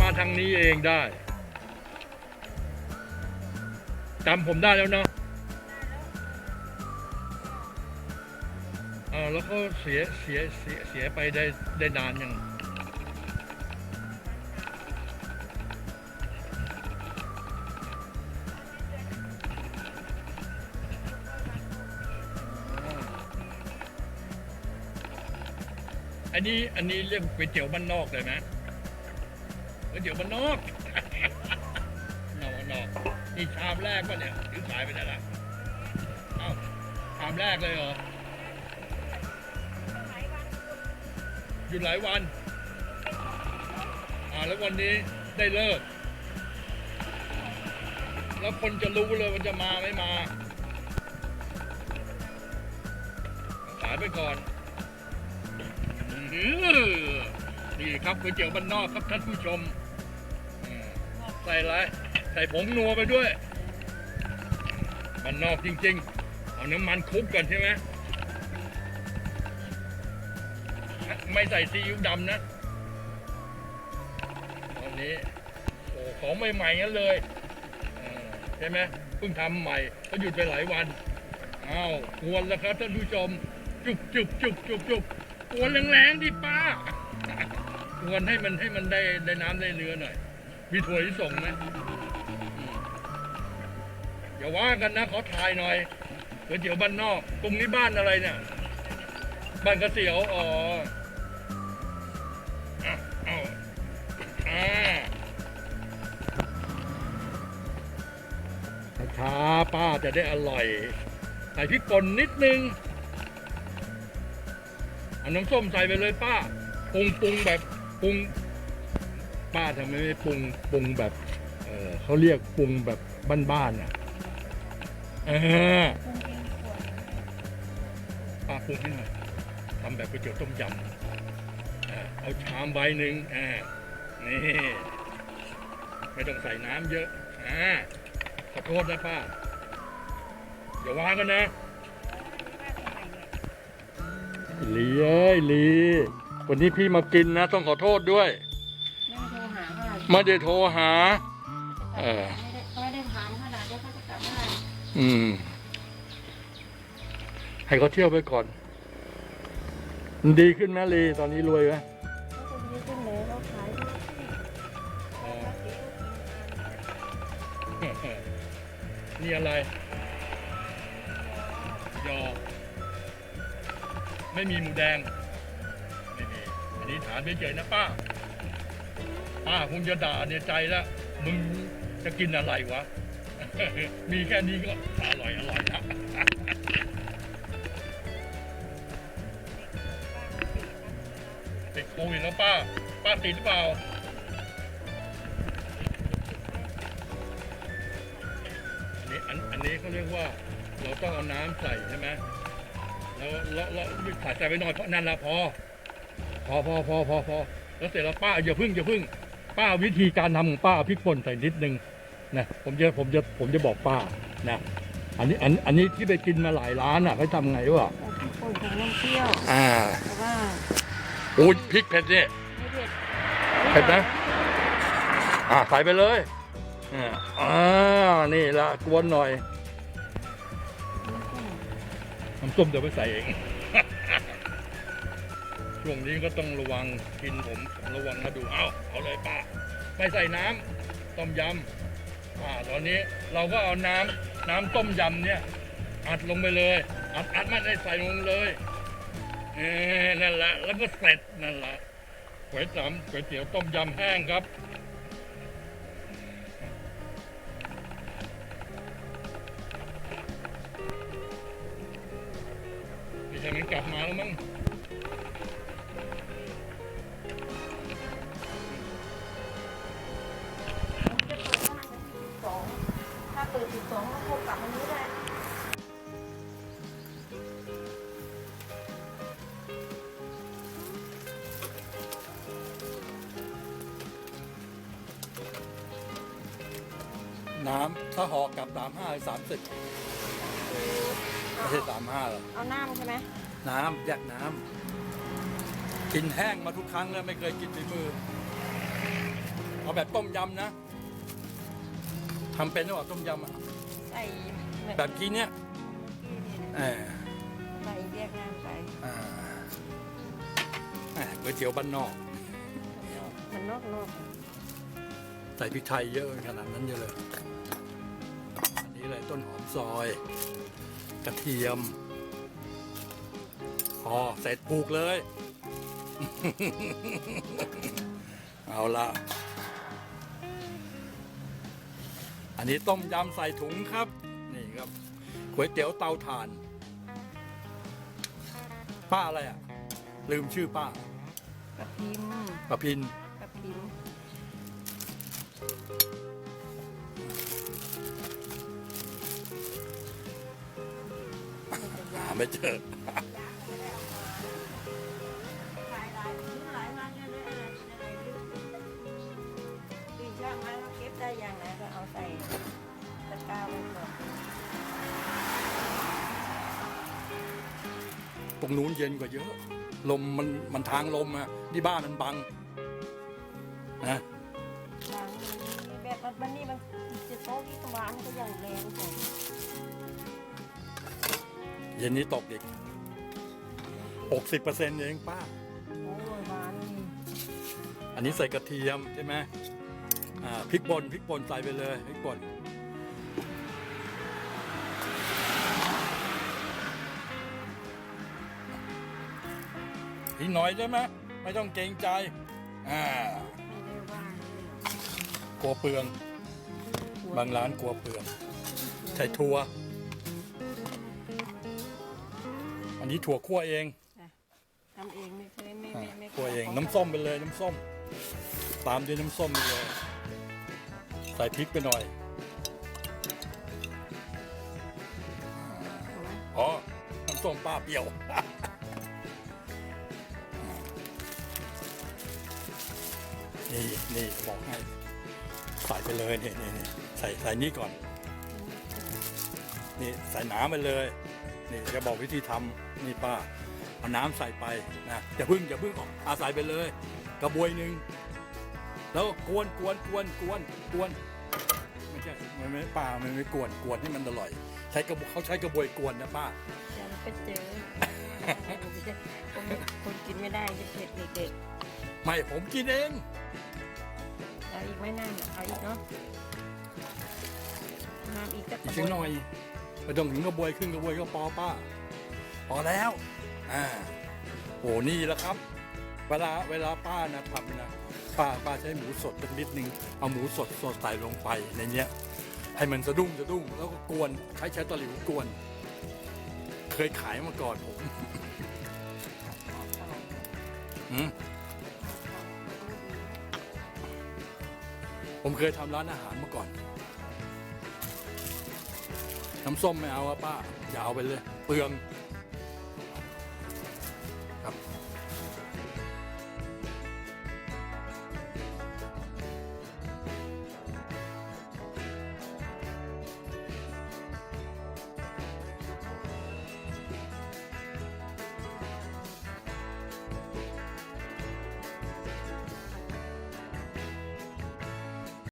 มาทางนี้เองได้จำผมได้แล้วเนาะอ่าแล้วเขาเสียเสียเสียเสียไปได้ได้นานยังอันนี้อันนี้เรียกก๋วยเตี๋ยวบ้านนอกเลยไหม ก๋วยเตี๋ยวบ้านนอกนอกนอกนี่ชามแรกป่ะเนี่ยหรือขายไปไหนละเอ้าชามแรกเลยเหรอหยุดหลายวัน อ่าแล้ววันนี้ได้เลิก แล้วคนจะรู้เลยมันจะมาไม่มา ขายไปก่อนนี่ครับก๋วยเตี๋ยวบ้านนอกครับท่านผู้ชม ใส่อะไรใส่ผงนัวไปด้วยบ้านนอกจริงๆ เอาน้ำมันคลุกก่อนใช่ไหมไม่ใส่ซีอิ๊วดำนะ ตอนนี้โอ้ของใหม่ๆงั้นเลยใช่ไหมเพิ่งทำใหม่ก็หยุดไปหลายวันอ้าวควรแล้วครับท่านผู้ชม จุบจุบจุบจุบจุบกวนแรงๆดิป้ากวนให้มันให้มันได้ได้น้ำได้เนื้อหน่อย มีถั่วที่ส่งไหมอย่าว่ากันนะเขอถ่ายหน่อยก๋วยเตี๋ยวบ้านนอก ตรงนี้บ้านอะไรเนี่ย บ้านกระเสียวอ๋อเอาอ่าช้าป้าจะได้อร่อยใส่พริกป่นนิดนึงเอาน้ำส้มใส่ไปเลยป้าปรุงปรุงแบบปรุง ป้าทำไมไม่ปรุงปรุงแบบเออเขาเรียกปรุงแบบบ้านๆอะเออป้าปรุงให้หน่อยทำแบบก๋วยเตี๋ยวต้มยำอ่าเอาชามใบหนึ่งอ่านี่ไม่ต้องใส่น้ำเยอะอ่าขอโทษนะป้าอย่าว่ากันนะลีเอ้ยลีวันนี้พี่มากินนะ ต้องขอโทษด้วย ไม่ได้โทรหาไม่ได้โทรหาค่ะเออไม่ได้ไม่ได้ถามขนาดว่าเขาจะกลับเมื่อไหร่อืม ให้เขาเที่ยวไปก่อนมันดีขึ้นไหมลีตอนนี้รวยไหมเขาจะดีขึ้นเลยเราขายดีขึ้นอ๋อนี่อะไร ยอ ไม่มีหมูแดง ไม่มี อันนี้ถามเฉยๆนะป้า ป้าคงจะด่าเนี่ยใจแล้ว มึงจะกินอะไรวะ มีแค่นี้ก็อร่อยอร่อยแล้วติดโควิดแล้วป้า ป้าติดหรือเปล่าอันนี้อันอันนี้เขาเรียกว่า เราต้องเอาน้ำใส่ใช่ไหมแล้วแล้วแล้วใส่ใส่ไปหน่อยเพราะนั่นละพอพอพอพอพอพอแล้วเสร็จแล้วป้าอย่าพึ่งอย่าพึ่ง ป้าวิธีการทำของป้าเอาพริกป่นใส่นิดนึงนะผมจะผมจะผมจะบอกป้านะอันนี้อันอันนี้ที่ไปกินมาหลายร้านอะเขาทำไงวะแต่ที่คนของน้ำเที่ยวอ่าแต่ว่าโอ้ยพริกเผ็ดเนี่ยไม่เผ็ดเผ็ดนะอ่าใส่ไปเลยอ่าอ่านี่ละกวนหน่อยน้ำส้มเดี๋ยวไปใส่เอง ช่วงนี้ก็ต้องระวังกินผมระวังมาดูเอาเอาเลยป้าไม่ใส่น้ำต้มยำอ่าตอนนี้เราก็เอาน้ำน้ำต้มยำเนี่ย อัดลงไปเลย อัดอัดไม่ได้ใส่ลงเลยเออนั่นแหละแล้วก็เสร็จนั่นแหละก๋วยตี๋ก๋วยเตี๋ยวต้มยำแห้งครับ ดิฉันมันกลับมาแล้วมั้ง ลับวันนี้แหละน้ำถ้าหอกกับสามห้าสามสิบไม่ใช่สามห้าหรอกเอาน้ำใช่ไหมน้ำแยกน้ำกินแห้งมาทุกครั้งแล้วไม่เคยกินฝีมือ เอาแบบต้มยำนะทำเป็นหรือเปล่าต้มยำอะใส่ แบบกี้เนี้ยเออใส่เรียกงานไปอ่าแหม่ก๋วยเตี๋ยวบ้านนอก มันนอกนอกใส่พริกไทยเยอะขนาดนั้นเยอะเลย อันนี้อะไรต้นหอมซอย กระเทียมพอเสร็จปลูกเลย เอาละอันนี้ต้มยำใส่ถุงครับนี่ครับ ก๋วยเตี๋ยวเตาถ่าน ป้าอะไรอะ ลืมชื่อป้ากับพิมพ์ประพินกับพิมพ์หาไม่เจอ รงนู้นเย็นกว่าเยอะ ลมมันมันทางลมอะที่บ้านมันบังนะแบบวันนี้มันจะโต๊ะที่หวานก็อย่างแรงของเย็นนี้ตกอีกหกสิบเปอร์เซ็นต์เองป้าโอ้ยมานี่อันนี้ใส่กระเทียมใช่ไหมอ่าพริกป่นพริกป่นใส่ไปเลยพริกป่น อีกหน่อยใช่ไหมไม่ต้องเกรงใจอ่าไม่ได้ว่าเลยกลัวเปลือง บางร้านกลัวเปลือง ใส่ถั่วอันนี้ถั่วคั่วเองทำเองไม่เคยไม่อ่าไม่ไม่คั่วเองน้ำส้มไปเลยน้ำส้ม ตามด้วยน้ำส้มไปเลย ใส่พริกไปหน่อยเอาไหมอ๋อน้ำส้มป้าเปรี้ยว นี่นี่บอกให้ ใส่ไปเลยนี่นี่นี่ใส่ใส่นี่ก่อน นี่ใส่น้ำไปเลย นี่จะบอกวิธีทำนี่ป้าเอาน้ำใส่ไปนะอย่าพึ่งอย่าพึ่งออกอาใส่ไปเลย กระบวยหนึ่งแล้วกวนกวนกวนกวนกวนไม่ใช่มันไม่ป้ามันไม่กวนกวนให้มันอร่อย ใช้กระบวยเขาใช้กระบวยกวนนะป้าจะไปเจอคนคนกินไม่ได้จะเผ็ดเด็กไม่ผมกินเองๆ เอาอีกไหมนั่นเอาอีกเนาะน้ำอีกสักอีกสักหน่อยไม่ต้องถึงกระบวยครึ่งกระบวยก็พอป้าพอแล้วอ่าโอ้นี่แหละครับ เวลาเวลาป้านะทำนะป้าป้าใช้หมูสดสักนิดนึงเอาหมูสดสดใส่ลงไปในเนี้ย ให้มันสะดุ้งสะดุ้งแล้วก็กวนใช้ใช้ตะหลิวกวน เคยขายมาก่อนผม ผมเคยทำร้านอาหารมาก่อน น้ำส้มไม่เอาอะป้า อย่าเอาไปเลย เปลือง